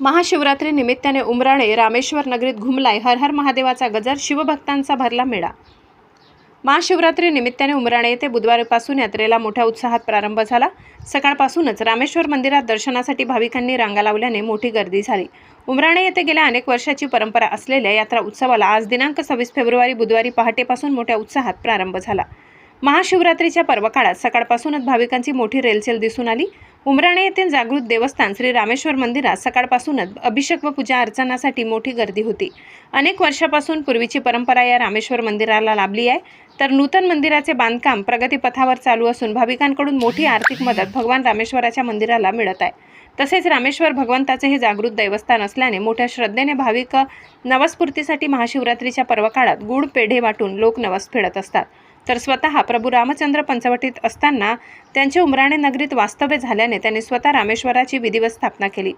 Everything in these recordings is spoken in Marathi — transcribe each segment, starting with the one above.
महाशिवरात्री निमित्ताने उमराणे रामेश्वर नगरीत घुमलाय हर हर महादेवाचा गजर शिवभक्तांचा भरला मेळा. महाशिवरात्री निमित्ताने उमराणे येथे बुधवारपासून यात्रेला मोठ्या उत्साहात प्रारंभ झाला. सकाळपासूनच रामेश्वर मंदिरात दर्शनासाठी भाविकांनी रांगा लावल्याने मोठी गर्दी झाली. उमराणे येथे गेल्या अनेक वर्षाची परंपरा असलेल्या यात्रा उत्सवाला आज दिनांक सव्वीस फेब्रुवारी बुधवारी पहाटेपासून मोठ्या उत्साहात प्रारंभ झाला. महाशिवरात्रीच्या पर्वकाळात सकाळपासूनच भाविकांची मोठी रेलचेल दिसून आली. उमराणे येथील जागृत देवस्थान श्री रामेश्वर मंदिरात सकाळपासूनच अभिषेक व पूजा अर्चनासाठी मोठी गर्दी होती. अनेक वर्षापासून पूर्वीची परंपरा या रामेश्वर मंदिराला लाभली आहे. तर नूतन मंदिराचे बांधकाम प्रगतीपथावर चालू असून भाविकांकडून मोठी आर्थिक मदत भगवान रामेश्वराच्या मंदिराला मिळत आहे. तसेच रामेश्वर भगवंताचे हे जागृत देवस्थान असल्याने मोठ्या श्रद्धेने भाविक नवस्फूर्तीसाठी महाशिवरात्रीच्या पर्वकाळात गुड पेढे वाटून लोक नवस फेडत असतात. तर स्वतः प्रभू रामचंद्र पंचवटीत असताना त्यांचे उमराणे नगरीत वास्तव्य झाल्याने त्यांनी स्वतः रामेश्वराची विधिवत स्थापना केली.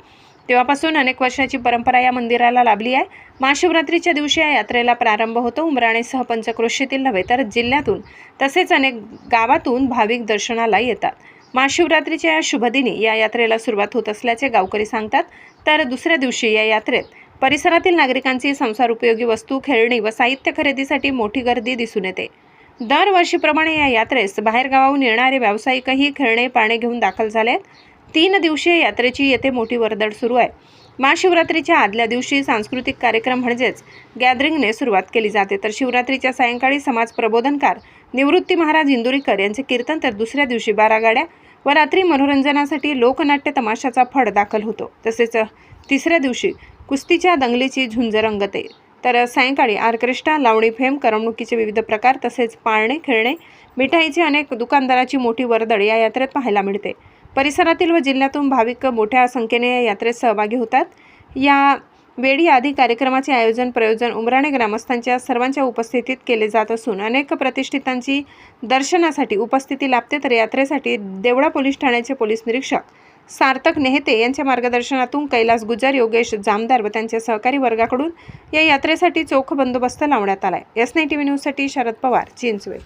तेव्हापासून अनेक वर्षाची परंपरा या मंदिराला लाभली आहे. महाशिवरात्रीच्या दिवशी या यात्रेला प्रारंभ होतो. उमराणेसह पंचक्रोशीतील नव्हे तर जिल्ह्यातून तसेच अनेक गावातून भाविक दर्शनाला येतात. महाशिवरात्रीच्या या शुभदिनी या यात्रेला सुरुवात होत असल्याचे गावकरी सांगतात. तर दुसऱ्या दिवशी या यात्रेत परिसरातील नागरिकांची संसार उपयोगी वस्तू खेळणी व साहित्य खरेदीसाठी मोठी गर्दी दिसून येते. दरवर्षीप्रमाणे या यात्रेस बाहेरगावाहून येणारे व्यावसायिकही खेळणे पाळणे घेऊन दाखल झाले आहेत तीन दिवसीय यात्रेची येथे मोठी वर्दळ सुरू आहे. महाशिवरात्रीच्या आदल्या दिवशी सांस्कृतिक कार्यक्रम म्हणजेच गॅदरिंगने सुरुवात केली जाते. तर शिवरात्रीच्या सायंकाळी समाज प्रबोधनकार निवृत्ती महाराज इंदुरीकर यांचे कीर्तन तर दुसऱ्या दिवशी बारा गाड्या व रात्री मनोरंजनासाठी लोकनाट्य तमाशाचा फड दाखल होतो. तसेच तिसऱ्या दिवशी कुस्तीच्या दंगलीची झुंज रंगते. तर सायंकाळी ऑर्केस्ट्रा लावणी फेम करमणुकीचे विविध प्रकार तसेच पाळणे खेळणे मिठाईची अनेक दुकानदाराची मोठी वर्दळ या यात्रेत पाहायला मिळते. परिसरातील व जिल्ह्यातून भाविक मोठ्या संख्येने या यात्रेत सहभागी होतात. या वेळी आधी कार्यक्रमाचे आयोजन प्रयोजन उमराणे ग्रामस्थांच्या सर्वांच्या उपस्थितीत केले जात असून अनेक प्रतिष्ठितांची दर्शनासाठी उपस्थिती लाभते. तर यात्रेसाठी देवळा पोलीस ठाण्याचे पोलीस निरीक्षक सार्थक नेहते यांच्या मार्गदर्शनातून कैलास गुजर योगेश जामदार व त्यांच्या सहकारी वर्गाकडून या यात्रेसाठी चोख बंदोबस्त लावण्यात आलाय. एस नाईन टी व्ही न्यूजसाठी शरद पवार चिंचवे.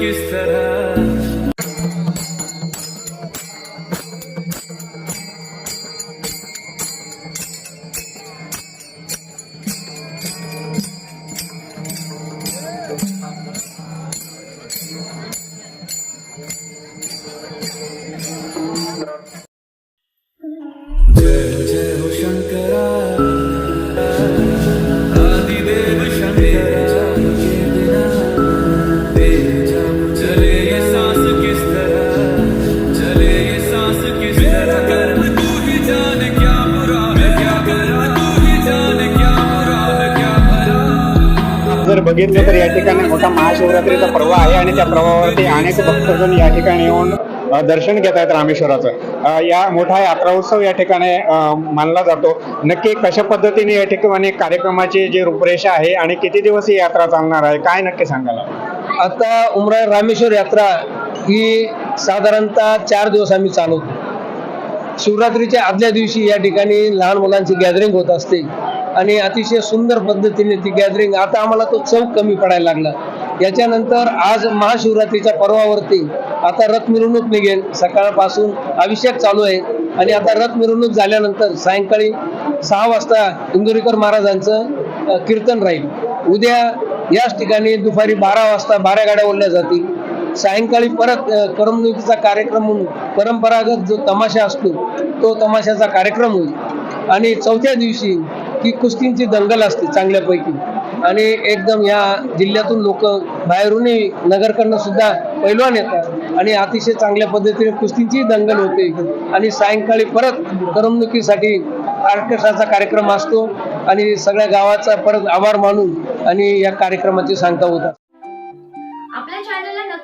किस तरह? बघितलं तर या ठिकाणी मोठा महाशिवरात्रीचा प्रवाह आहे आणि त्या प्रवाहावरती अनेक भक्तजण या ठिकाणी येऊन दर्शन घेत आहेत रामेश्वराचं. या मोठा यात्रा उत्सव या ठिकाणी मानला जातो. नक्की कशा पद्धतीने या ठिकाणी कार्यक्रमाची जी रूपरेषा आहे आणि किती दिवस ही यात्रा चालणार आहे काय नक्की सांगायला आता उमरा रामेश्वर यात्रा ही साधारणतः चार दिवस आम्ही चालवतो. शिवरात्रीच्या आदल्या दिवशी या ठिकाणी लहान मुलांची गॅदरिंग होत असते. आणि अतिशय सुंदर पद्धतीने ती गॅदरिंग आता आम्हाला तो चौक कमी पडायला लागला. याच्यानंतर आज महाशिवरात्रीच्या पर्वावरती आता रथ मिरवणूक निघेल. सकाळपासून अभिषेक चालू आहे. आणि आता रथ मिरवणूक झाल्यानंतर सायंकाळी सहा वाजता इंदुरीकर महाराजांचं कीर्तन राहील. उद्या याच ठिकाणी दुपारी बारा वाजता बारा गाड्या ओढल्या जातील. सायंकाळी परत करमणुकीचा कार्यक्रम म्हणून परंपरागत जो तमाशा असतो तो तमाशाचा कार्यक्रम होईल. आणि चौथ्या दिवशी की कुस्तींची दंगल असते चांगल्यापैकी. आणि एकदम या जिल्ह्यातून लोक बाहेरूनही नगरकडनं सुद्धा पैलवान येतात. आणि अतिशय चांगल्या पद्धतीने कुस्तींची दंगल होते. आणि सायंकाळी परत करमणुकीसाठी ऑर्केस्ट्राचा कार्यक्रम असतो. आणि सगळ्या गावाचा परत आभार मानून आणि या कार्यक्रमाची सांगता होतात. आपल्या